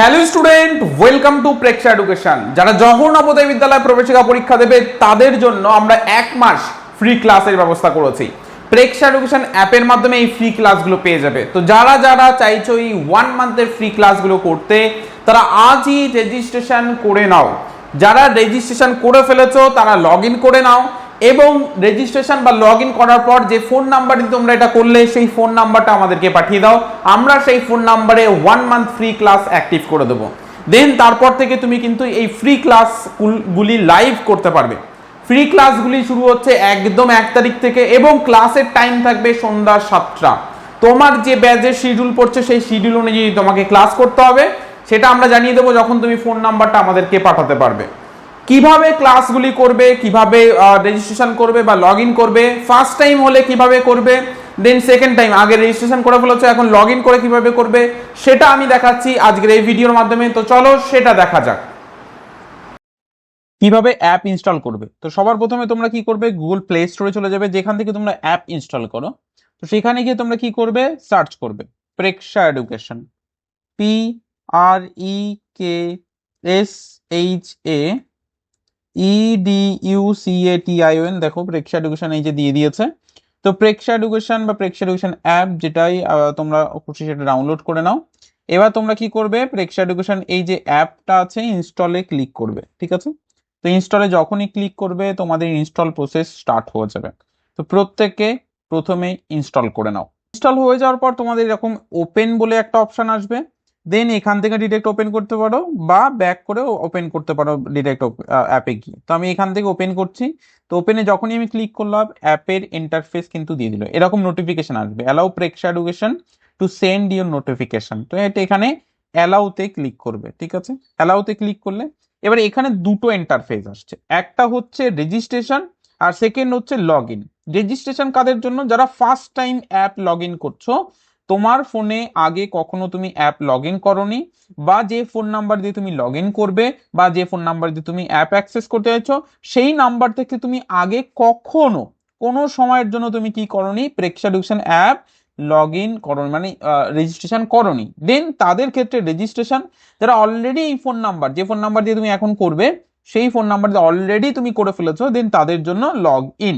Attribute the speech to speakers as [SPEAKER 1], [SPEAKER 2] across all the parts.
[SPEAKER 1] Hello student welcome to Preksha education যারা জহর নবোদয় বিদ্যালয় প্রবেশিকা পরীক্ষা দেবে, তাদের জন্য আমরা এক মাস ফ্রি ক্লাসের ব্যবস্থা করেছি। প্রেক্ষা এডুকেশন অ্যাপের মাধ্যমে এই ফ্রি ক্লাসগুলো পেয়ে যাবে। তো যারা যারা চাইছো এই ওয়ান মান্থের ফ্রি ক্লাসগুলো করতে, তারা আজই রেজিস্ট্রেশন করে নাও। যারা রেজিস্ট্রেশন করে ফেলেছো, তারা লগ করে নাও। এবং রেজিস্ট্রেশন বা লগ ইন করার পর যে ফোন নাম্বার তোমরা এটা করলে, সেই ফোন নাম্বারটা আমাদেরকে পাঠিয়ে দাও। আমরা সেই ফোন নাম্বারে one month free class active করে দেবো। দেন তারপর থেকে তুমি কিন্তু এই ফ্রি ক্লাস গুলি লাইভ করতে পারবে। ফ্রি ক্লাসগুলি শুরু হচ্ছে একদম এক তারিখ থেকে এবং ক্লাসের টাইম থাকবে সন্ধ্যা সাতটা। তোমার যে ব্যাচের শিডিউল পড়ছে, সেই শিডিউল অনুযায়ী তোমাকে ক্লাস করতে হবে। সেটা আমরা জানিয়ে দেবো যখন তুমি ফোন নাম্বারটা আমাদেরকে পাঠাতে পারবে। কীভাবে ক্লাসগুলি করবে, কীভাবে রেজিস্ট্রেশন করবে বা লগ করবে ফার্স্ট টাইম হলে কীভাবে করবে দেন সেকেন্ড টাইম আগে রেজিস্ট্রেশন করে ফেলেছো, এখন লগ করে কীভাবে করবে, সেটা আমি দেখাচ্ছি আজকের এই ভিডিওর মাধ্যমে। তো চলো সেটা দেখা যাক। কীভাবে অ্যাপ ইনস্টল করবে? তো সবার প্রথমে তোমরা কি করবে? গুগল প্লে স্টোরে চলে যাবে, যেখান থেকে তোমরা অ্যাপ ইনস্টল করো। তো সেখানে গিয়ে তোমরা কি করবে? সার্চ করবে। Preksha education P R E K S H A E D U C A T I N দেখো প্রেক্ষা এডুকেশন এই যে দিয়ে দিয়েছে। তো প্রেক্ষা এডুকেশন বা প্রেক্ষা এডুকেশন অ্যাপ যেটাই তোমরা খুশি সেটা ডাউনলোড করে নাও। এবার তোমরা কি করবে? প্রেক্ষা এডুকেশন এই যে অ্যাপটা আছে ইনস্টলে ক্লিক করবে, ঠিক আছে? তো ইনস্টলে যখনই ক্লিক করবে, তোমাদের ইনস্টল প্রসেস স্টার্ট হয়ে যাবে। তো প্রত্যেককে প্রথমে ইনস্টল করে নাও। ইনস্টল হয়ে যাওয়ার পর তোমাদের এরকম ওপেন বলে একটা অপশন আসবে। দেন এখান থেকে ডিরেক্ট ওপেন করতে পারো বা ব্যাক করে ওপেন করতে পারো ডিরেক্ট অ্যাপে গিয়ে। তো আমি এখান থেকে ওপেন করছি। তো ওপেনে যখনই আমি ক্লিক করলাম অ্যাপের ইন্টারফেস কিন্তু দিয়ে দিল। এরকম নোটিফিকেশন আসবে। Allow Preksha education to send your notification তো এটা এখানে অ্যালাউতে ক্লিক করবে, ঠিক আছে? অ্যালাউতে ক্লিক করলে এবার এখানে দুটো ইন্টারফেস আসছে। একটা হচ্ছে রেজিস্ট্রেশন আর সেকেন্ড হচ্ছে লগ ইন রেজিস্ট্রেশন কাদের জন্য? যারা first time app log in করছ তোমার ফোনে আগে কখনো তুমি অ্যাপ লগ ইন করনি বা যে ফোন নাম্বার দিয়ে তুমি লগ ইন করবে বা যে ফোন নাম্বার দিয়ে তুমি অ্যাপ অ্যাক্সেস করতে চাইছো, সেই নাম্বার থেকে তুমি আগে কখনো কোনো সময়ের জন্য তুমি কি করনি? Preksha education app log in করনি মানে রেজিস্ট্রেশন করনি। দেন তাদের ক্ষেত্রে রেজিস্ট্রেশন যারা অলরেডি এই ফোন নাম্বার যে ফোন নাম্বার দিয়ে তুমি এখন করবে, সেই ফোন নাম্বার দিয়ে অলরেডি তুমি করে ফেলেছো দেন তাদের জন্য লগ ইন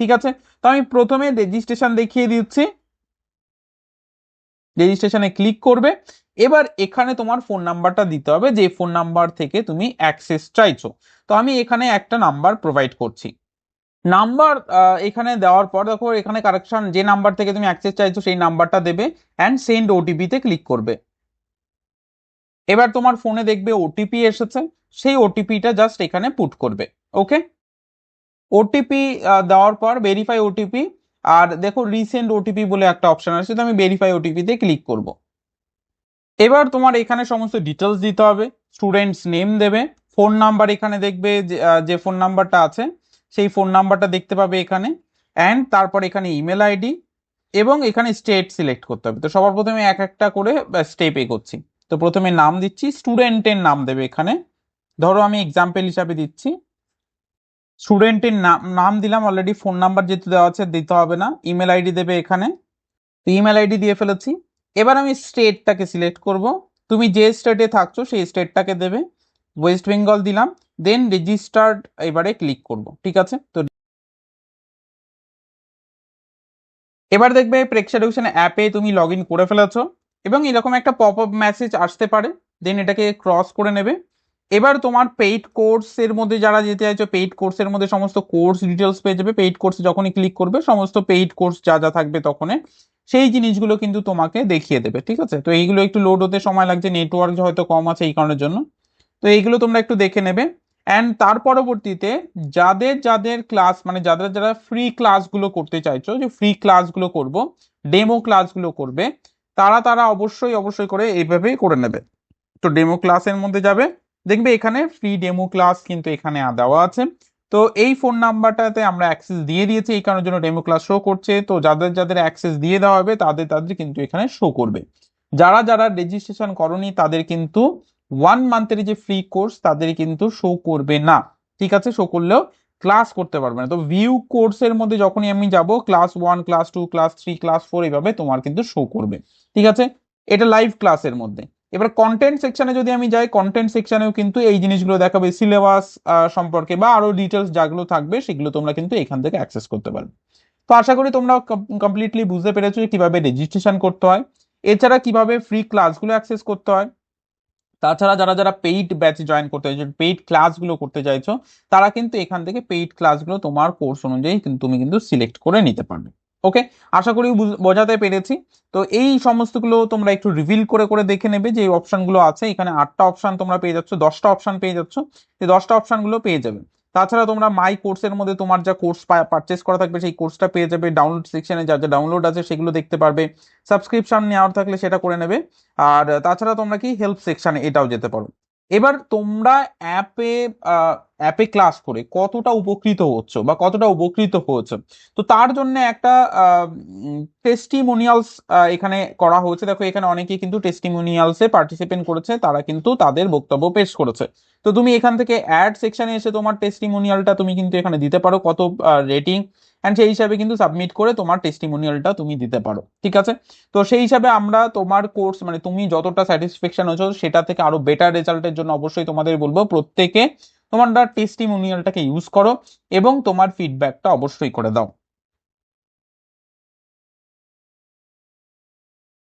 [SPEAKER 1] ঠিক আছে? তো আমি প্রথমে রেজিস্ট্রেশন দেখিয়ে দিচ্ছি। রেজিস্ট্রেশনে ক্লিক করবে। এবার এখানে তোমার ফোন নাম্বারটা দিতে হবে, যে ফোন নাম্বার থেকে তুমি অ্যাক্সেস চাইছো। তো আমি এখানে একটা নাম্বার প্রোভাইড করছি। নাম্বার এখানে দেওয়ার পর দেখো, এখানে কারেকশন যে নাম্বার থেকে তুমি অ্যাক্সেস চাইছো, সেই নাম্বারটা দেবে অ্যান্ড সেন্ড ওটিপিতে ক্লিক করবে। এবার তোমার ফোনে দেখবে ওটিপি এসেছে, সেই ওটিপিটা জাস্ট এখানে পুট করবে ওকে ওটিপি দেওয়ার পর ভেরিফাই ওটিপি আর দেখো রিসেন্ট ওটিপি বলে একটা অপশন আছে তো আমি ভেরিফাই ওটিপিতে ক্লিক করব। এবার তোমার এখানে সমস্ত ডিটেলস দিতে হবে স্টুডেন্টস নেম দেবে ফোন নাম্বার এখানে দেখবে যে, ফোন নাম্বারটা আছে সেই ফোন নাম্বারটা দেখতে পাবে এখানে অ্যান্ড তারপর এখানে ইমেল আইডি এবং এখানে স্টেট সিলেক্ট করতে হবে। তো সবার প্রথমে এক একটা করে স্টেপ এগোচ্ছি। তো প্রথমে নাম দিচ্ছি স্টুডেন্টের নাম দেবে এখানে। ধরো আমি এক্সাম্পল হিসাবে দিচ্ছি স্টুডেন্টের নাম নাম দিলাম অলরেডি ফোন নাম্বার যেহেতু দেওয়া আছে, দিতে হবে না। ইমেল আইডি দেবে এখানে। তো ইমেল আইডি দিয়ে ফেলেছি। এবার আমি স্টেটটাকে সিলেক্ট করব। তুমি যে স্টেটে থাকছো, সেই স্টেটটাকে দেবে। ওয়েস্ট বেঙ্গল দিলাম। দেন রেজিস্টার্ড এবারে ক্লিক করব। ঠিক আছে? তো এবার দেখবে এডুকেশন অ্যাপে তুমি লগ করে ফেলেছো। এবং এরকম একটা পপ আপ মেসেজ আসতে পারে। দেন এটাকে ক্রস করে নেবে। এবার তোমার পেইড কোর্সের মধ্যে যারা যেতে চাইছো পেইড কোর্সের মধ্যে সমস্ত কোর্স ডিটেলস পেয়ে যাবে। পেইড কোর্সে যখনই ক্লিক করবে, সমস্ত পেইড কোর্স যা যা থাকবে তখন, সেই জিনিসগুলো কিন্তু তোমাকে দেখিয়ে দেবে, ঠিক আছে? তো এইগুলো একটু লোড হতে সময় লাগছে নেটওয়ার্ক হয়তো কম আছে এই কারণের জন্য। তো এইগুলো তোমরা একটু দেখে নেবে। অ্যান্ড তার পরবর্তীতে যাদের যাদের ক্লাস মানে যাদের যারা ফ্রি ক্লাসগুলো করতে চাইছো, যে ফ্রি ক্লাসগুলো করব ডেমো ক্লাসগুলো করবে, তারা তারা অবশ্যই অবশ্যই করে এইভাবেই করে নেবে। তো ডেমো ক্লাসের মধ্যে যাবে। দেখবে এখানে ফ্রি ডেমো ক্লাস কিন্তু এখানে দেওয়া আছে। তো এই ফোন নাম্বারটাতে আমরা অ্যাক্সেস দিয়ে দিয়েছি, এই কারণের জন্য ডেমো ক্লাস শো করছে। তো যাদের যাদের অ্যাক্সেস দিয়ে দেওয়া হবে, তাদের তাদের কিন্তু এখানে শো করবে। যারা যারা রেজিস্ট্রেশন করনি, তাদের কিন্তু ওয়ান মান্থের যে ফ্রি কোর্স তাদের কিন্তু শো করবে না। ঠিক আছে? শো করলেও ক্লাস করতে পারবে না। তো ভিউ কোর্সের মধ্যে যখনই আমি যাব class one class two class three class four এইভাবে তোমার কিন্তু শো করবে। ঠিক আছে? এটা লাইভ ক্লাসের মধ্যে। এবার কন্টেন্ট সেকশনে যদি আমি যাই কন্টেন্ট সেকশনেও কিন্তু এই জিনিসগুলো দেখাবে সিলেবাস সম্পর্কে বা আরও ডিটেলস যাগুলো থাকবে, সেগুলো তোমরা কিন্তু এখান থেকে অ্যাক্সেস করতে পারবে। তো আশা করি তোমরা কমপ্লিটলি বুঝতে পেরেছ কীভাবে রেজিস্ট্রেশন করতে হয়। এছাড়া কীভাবে ফ্রি ক্লাসগুলো অ্যাক্সেস করতে হয়। তাছাড়া যারা যারা পেইড ব্যাচ জয়েন করতে চাইছো পেইড ক্লাসগুলো করতে চাইছো, তারা কিন্তু এখান থেকে পেইড ক্লাসগুলো তোমার কোর্স অনুযায়ী তুমি কিন্তু সিলেক্ট করে নিতে পারবে। ওকে আশা করি বুঝ- বোঝাতে পেরেছি। তো এই সমস্তগুলো তোমরা একটু রিভিল করে করে দেখে নেবে যে অপশনগুলো আছে। এখানে আটটা অপশন তোমরা পেয়ে যাচ্ছ, দশটা অপশন পেয়ে যাচ্ছ। এই দশটা অপশনগুলো পেয়ে যাবে। তাছাড়া তোমরা মাই কোর্সের মধ্যে তোমার যা কোর্স পারচেস করা থাকবে সেই কোর্সটা পেয়ে যাবে। ডাউনলোড সেকশনে যা যা ডাউনলোড আছে সেগুলো দেখতে পারবে। সাবস্ক্রিপশন নেওয়ার থাকলে সেটা করে নেবে। আর তাছাড়া তোমরা কি হেল্প সেকশনে এটাও যেতে পারো। এবার তোমরা অ্যাপে অ্যাপে ক্লাস করে কতটা উপকৃত হচ্ছ বা কতটা উপকৃত হয়েছে। তো তার জন্য একটা টেস্টিমোনিয়ালস এখানে করা হয়েছে। দেখো, এখানে অনেকেই কিন্তু টেস্টিমোনিয়ালসে পার্টিসিপেন্ট করেছে, তারা কিন্তু তাদের বক্তব্য পেশ করেছে। তো তুমি এখান থেকে অ্যাড সেকশনে এসে তোমার টেস্টিমোনিয়ালটা তুমি কিন্তু এখানে দিতে পারো, কত রেটিং অ্যান্ড সেই হিসাবে কিন্তু সাবমিট করে তোমার টেস্টিমোনিয়ালটা তুমি দিতে পারো, ঠিক আছে? তো সেই হিসাবে আমরা তোমার কোর্স মানে তুমি যতটা স্যাটিসফ্যাকশন হচ্ছ সেটা থেকে আরও বেটার রেজাল্টের জন্য অবশ্যই তোমাদের বলব, প্রত্যেকে তোমার টেস্টিমোনিয়ালটাকে ইউজ করো এবং তোমার ফিডব্যাকটা অবশ্যই করে দাও।